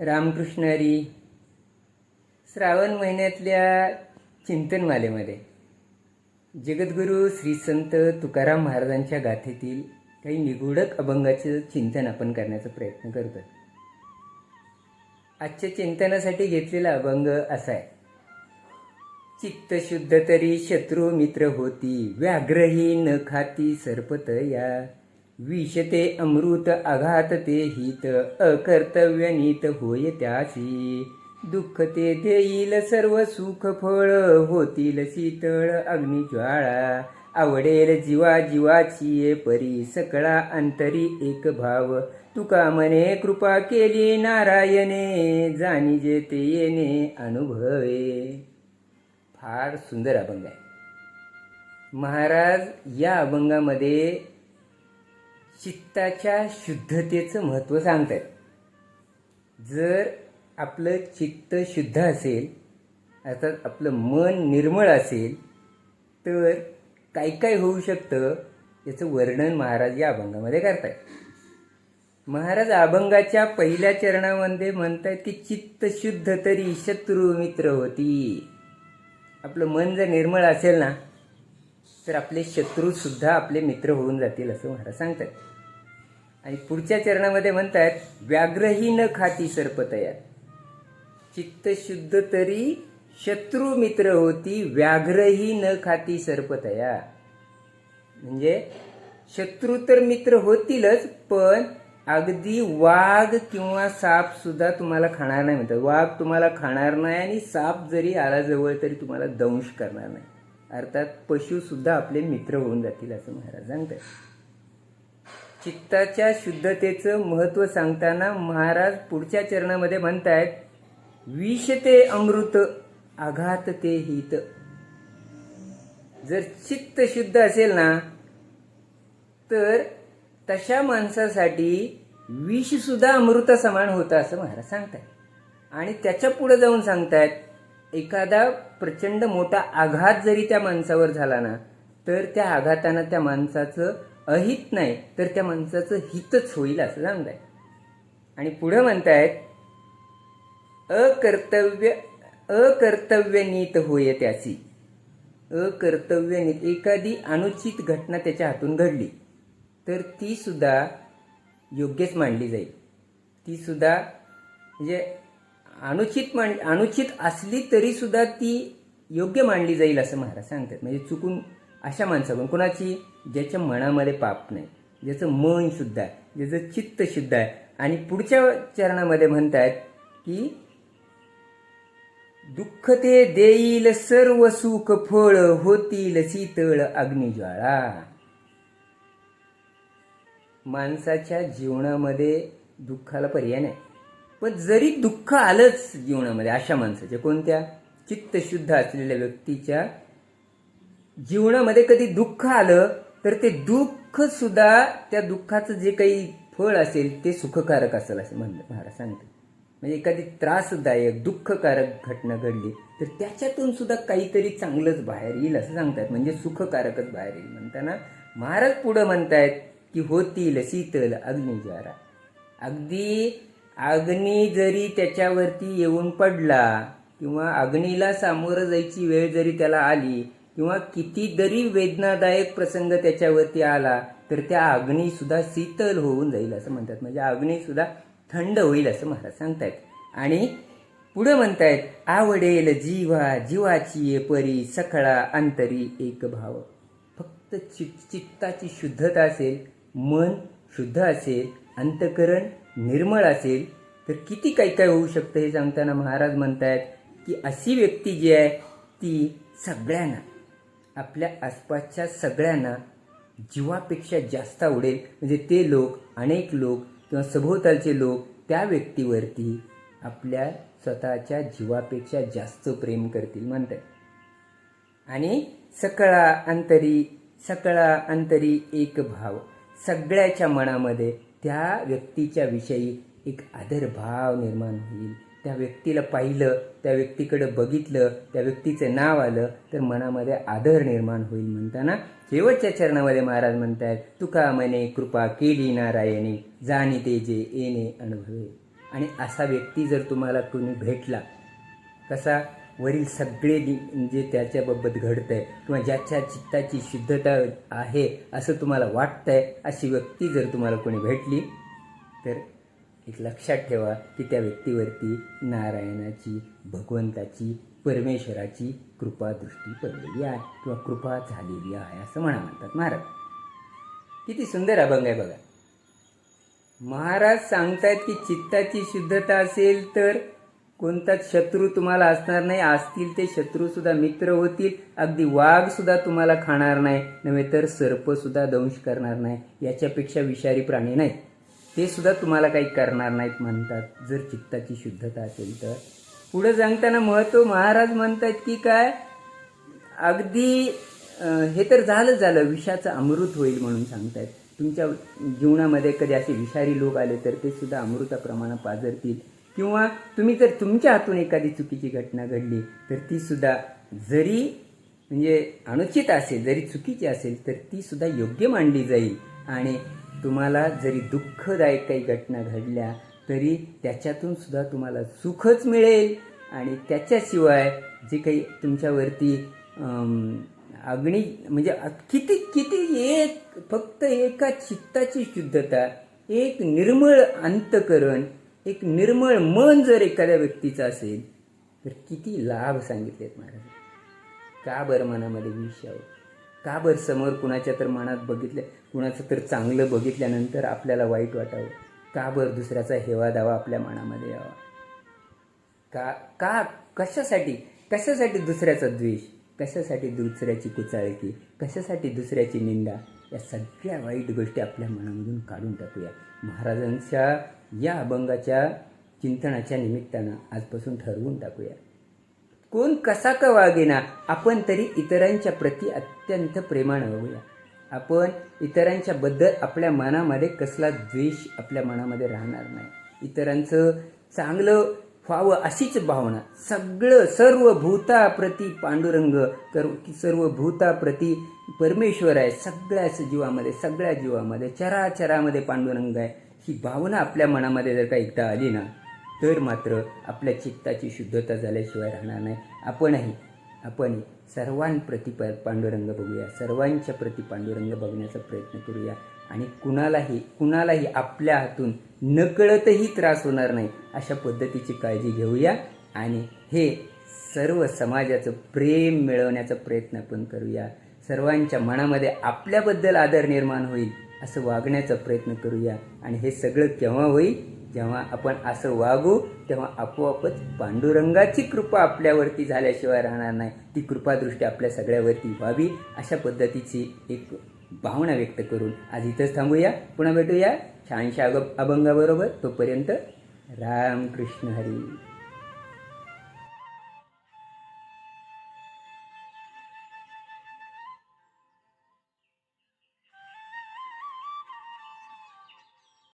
रामकृष्णारी श्रावण महिन्यातल्या चिंतनमालेमध्ये जगद्गुरू श्री संत तुकाराम महाराजांच्या गाथेतील काही निगुडक अभंगाचं चिंतन आपण करण्याचा प्रयत्न करतो आजच्या चिंतनासाठी घेतलेला अभंग असा आहे. चित्त शुद्ध तरी शत्रू मित्र होती व्याघ्रही न खाती सर्पत या. विषते अमृत आघात ते हित अकर्तव्य नीत होय त्यासी दुःख ते देईल सर्व सुख फळ होतील शीतळ अग्निज्वाळा. आवडेल जीवा जीवाची परी सकळा अंतरी एक भाव. तुका मने कृपा केली नारायणे जाणी जे ते येणे अनुभवे. फार सुंदर अभंग आहे. महाराज या अभंगामध्ये चित्ताच्या शुद्धतेचं महत्त्व सांगतात जर आपलं चित्त शुद्ध असेल अर्थात आपलं मन निर्मळ असेल तर काय काय होऊ शकतं याचं वर्णन महाराज या अभंगामध्ये करतायत. महाराज अभंगाच्या पहिल्या चरणामध्ये म्हणतात की चित्त शुद्ध तरी शत्रू मित्र होती. आपलं मन जर निर्मळ असेल ना तर आपले शत्रूसुद्धा आपले मित्र होऊन जातील असं महाराज सांगतात. आणि पुढच्या चरणामध्ये म्हणतात व्याघ्रही न खाती सर्पतयात. चित्त शुद्ध तरी शत्रू मित्र होती व्याघ्रही न खाती सर्पतया म्हणजे शत्रू तर मित्र होतीलच पण अगदी वाघ किंवा साप सुद्धा तुम्हाला खाणार नाही म्हणतात. वाघ तुम्हाला खाणार नाही आणि साप जरी आला जवळ तरी तुम्हाला दंश करणार नाही. अर्थात पशुसुद्धा आपले मित्र होऊन जातील असं महाराज सांगतात. चित्ताच्या शुद्धतेचं महत्त्व सांगताना महाराज पुढच्या चरणामध्ये म्हणतायत विष ते अमृत आघात ते हित. जर चित्त शुद्ध असेल ना तर तशा माणसासाठी विषसुद्धा अमृत समान होतं असं महाराज सांगतायत. आणि त्याच्या पुढे जाऊन सांगतायत एखादा प्रचंड मोठा आघात जरी त्या माणसावर झाला ना तर त्या आघातानं त्या माणसाचं अहित नाही तर त्या माणसाचं हितच होईल असं सांगताय. आणि पुढं म्हणतायत अकर्तव्य अकर्तव्य नीत होय त्याची अकर्तव्य नीत एखादी अनुचित घटना त्याच्या हातून घडली तर ती सुद्धा योग्यच मांडली जाईल. ती सुद्धा म्हणजे अनुचित मान अनुचित असली तरी सुद्धा ती योग्य मांडली जाईल असं महाराज सांगतात. म्हणजे चुकून अशा माणसाकडून कोणाची ज्याच्या मनामध्ये पाप नाही ज्याचं मन शुद्ध आहे ज्याचं चित्त शुद्ध आहे आणि पुढच्या चरणामध्ये म्हणतायत की दुःख ते देईल सर्व सुख फळ होतील शीतळ अग्निज्वाळा. माणसाच्या जीवनामध्ये दुःखाला पर्याय नाही. पण जरी दुःख आलंच जीवनामध्ये अशा माणसाच्या कोणत्या? चित्तशुद्ध असलेल्या व्यक्तीच्या जीवनामध्ये कधी दुःख आलं तर ते दुःख सुद्धा त्या दुःखाचं जे काही फळ असेल ते सुखकारक असेल असं म्हणलं महाराज सांगते म्हणजे एखादी त्रासदायक दुःखकारक घटना घडली तर त्याच्यातून सुद्धा काहीतरी चांगलंच बाहेर येईल असं सांगतात. म्हणजे सुखकारकच बाहेर येईल. म्हणताना महाराज पुढं म्हणतायत की होतील शीतल अग्निजारा. अगदी अग्नी जरी त्याच्यावरती येऊन पडला किंवा अग्नीला सामोरं जायची वेळ जरी त्याला आली किंवा किती जरी वेदनादायक प्रसंग त्याच्यावरती आला तर त्या अग्नी सुद्धा शीतल होऊन जाईल असं म्हणतात. म्हणजे अग्नी सुद्धा थंड होईल असं महाराज सांगतायत. आणि पुढे म्हणतायत आवडेल जीवा जीवाची परी सकळा अंतरी एक भाव. फक्त चित चित्ताची शुद्धता असेल मन शुद्ध असेल अंतकरण निर्मळ असेल तर किती काही काय होऊ शकतं हे सांगताना महाराज म्हणतायत की अशी व्यक्ती जी आहे ती सगळ्यांना आपल्या आसपासच्या सगळ्यांना जीवापेक्षा जास्त आवडेल. म्हणजे ते लोक अनेक लोक किंवा सभोवतालचे लोक त्या व्यक्तीवरती आपल्या स्वतःच्या जीवापेक्षा जास्त प्रेम करतील म्हणतात आणि सकळा अंतरी सकळा अंतरी एक भाव सगळ्याच्या मनामध्ये त्या व्यक्तीच्या विषयी एक आदरभाव निर्माण होईल. त्या व्यक्तीला पाहिलं त्या व्यक्तीकडे बघितलं त्या व्यक्तीचं नाव आलं तर मनामध्ये आदर निर्माण होईल म्हणताना शेवटच्या चरणामध्ये महाराज म्हणतायत तुका मने कृपा केली नारायणी जाणी ते जे येणे अनुभवे. आणि असा व्यक्ती जर तुम्हाला कोणी भेटला कसा? वरील सगळे जे म्हणजे त्याच्याबाबत घडतंय. किंवा ज्याच्या चित्ताची शुद्धता आहे असं तुम्हाला वाटतंय अशी व्यक्ती जर तुम्हाला कोणी भेटली तर एक लक्षात ठेवा की त्या व्यक्तीवरती नारायणाची भगवंताची परमेश्वराची कृपादृष्टी पडलेली आहे किंवा कृपा झालेली आहे असं म्हणा म्हणतात महाराज. किती सुंदर अभंग आहे बघा. महाराज सांगतायत की चित्ताची शुद्धता असेल तर कोणताच शत्रू तुम्हाला असणार नाही. असतील ते शत्रू सुद्धा मित्र होतील. अगदी वाघ सुद्धा तुम्हाला खाणार नाही. नव्हे तर सर्प सुद्धा दंश करणार नाही. याच्यापेक्षा विषारी प्राणी नाहीत ते सुद्धा तुम्हाला काही करणार नाहीत म्हणतात. जर चित्ताची शुद्धता असेल तर. पुढे सांगताना महत्त्व महाराज म्हणतात की काय? अगदी हे तर झालं झालं. विषाचं अमृत होईल म्हणून सांगतायत. तुमच्या जीवनामध्ये कधी असे विषारी लोक आले तर ते सुद्धा अमृताप्रमाणे पाजरतील. किंवा तुम्ही जर तुमच्या हातून एखादी चुकीची घटना घडली तर ती सुद्धा जरी म्हणजे अनुचित असेल जरी चुकीची असेल तर ती सुद्धा योग्य मानली जाईल. आणि तुम्हाला जरी दुःखदायक काही घटना घडल्या तरी त्याच्यातून सुद्धा तुम्हाला सुखच मिळेल. आणि त्याच्याशिवाय जे काही तुमच्यावरती अग्नी म्हणजे किती किती एक फक्त एका चित्ताची शुद्धता एक निर्मळ अंतकरण एक निर्मळ मन जर एखाद्या व्यक्तीचं असेल तर किती लाभ सांगितलेत महाराज. का बरं मनामध्ये विष यावं का बरं समोर कुणाच्या तर मनात बघितलं कुणाचं तर चांगलं बघितल्यानंतर आपल्याला वाईट वाटावं? का बरं दुसऱ्याचा हेवा दावा आपल्या मनामध्ये यावा? का का कशासाठी? कशासाठी दुसऱ्याचा द्वेष? कशासाठी दुसऱ्याची कुचाळकी? कशासाठी दुसऱ्याची निंदा? या सगळ्या वाईट गोष्टी आपल्या मनामधून काढून टाकूया. महाराजांच्या या अभंगाच्या चिंतनाच्या निमित्तानं आजपासून ठरवून टाकूया. कोण कसा का वागेना आपण तरी इतरांच्या प्रती अत्यंत प्रेमानं वागूया. आपण इतरांच्या बद्दल आपल्या मनामध्ये कसला द्वेष आपल्या मनामध्ये राहणार नाही. इतरांचं चांगलं व्हावं अशीच भावना. सगळं सर्व भूताप्रती पांडुरंग कर सर्व भूताप्रती परमेश्वर आहे. सगळ्याच जीवामध्ये सगळ्या जीवामध्ये चराचरामध्ये पांडुरंग आहे. ही भावना आपल्या मनामध्ये जर का एकदा आली ना तर मात्र आपल्या चित्ताची शुद्धता झाल्याशिवाय राहणार नाही. आपणही आपण सर्वांप्रती प पांडुरंग बघूया. सर्वांच्या प्रती पांडुरंग बघण्याचा प्रयत्न करूया. आणि कुणालाही कुणालाही आपल्या हातून नकळतही त्रास होणार नाही अशा पद्धतीची काळजी घेऊया. आणि हे सर्व समाजाचं प्रेम मिळवण्याचा प्रयत्न आपण करूया. सर्वांच्या मनामध्ये आपल्याबद्दल आदर निर्माण होईल. असं वागण्याचा प्रयत्न करूया. आणि हे सगळं केव्हा होईल? जेव्हा आपण असं वागू तेव्हा आपोआपच पांडुरंगाची कृपा आपल्यावरती झाल्याशिवाय राहणार नाही. ती कृपादृष्टी आपल्या सगळ्यावरती व्हावी अशा पद्धतीची एक भावना व्यक्त करून आज इथंच थांबूया. पुन्हा भेटूया. छानशा अग अभंगाबरोबर तोपर्यंत रामकृष्ण हरी.